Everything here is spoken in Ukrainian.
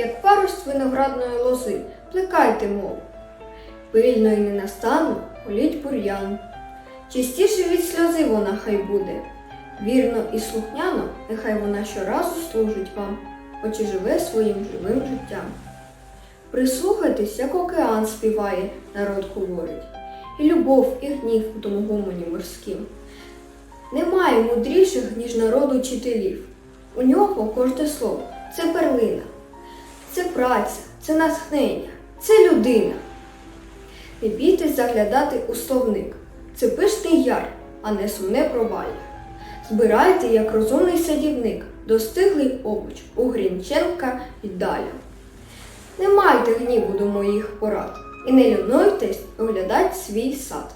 як парость виноградної лози, плекайте мову. Пильно і ненастанно політь бур'ян. Чистіше від сльози вона хай буде. Вірно і слухняно, нехай вона щоразу служить вам, хоч і живе своїм живим життям. Прислухайтесь, як океан співає, народ говорить, і любов, і гнів у тому гомоні морським. Немає мудріших, ніж народу вчителів. У нього кожне слово це перлина, праця, це натхнення, це людина. Не бійтесь заглядати у словник. Це пишний яр, а не сумне провалля. Збирайте, як розумний садівник, достиглий овоч у Грінченка і далі. Не майте гніву до моїх порад і не лінуйтесь оглядати свій сад.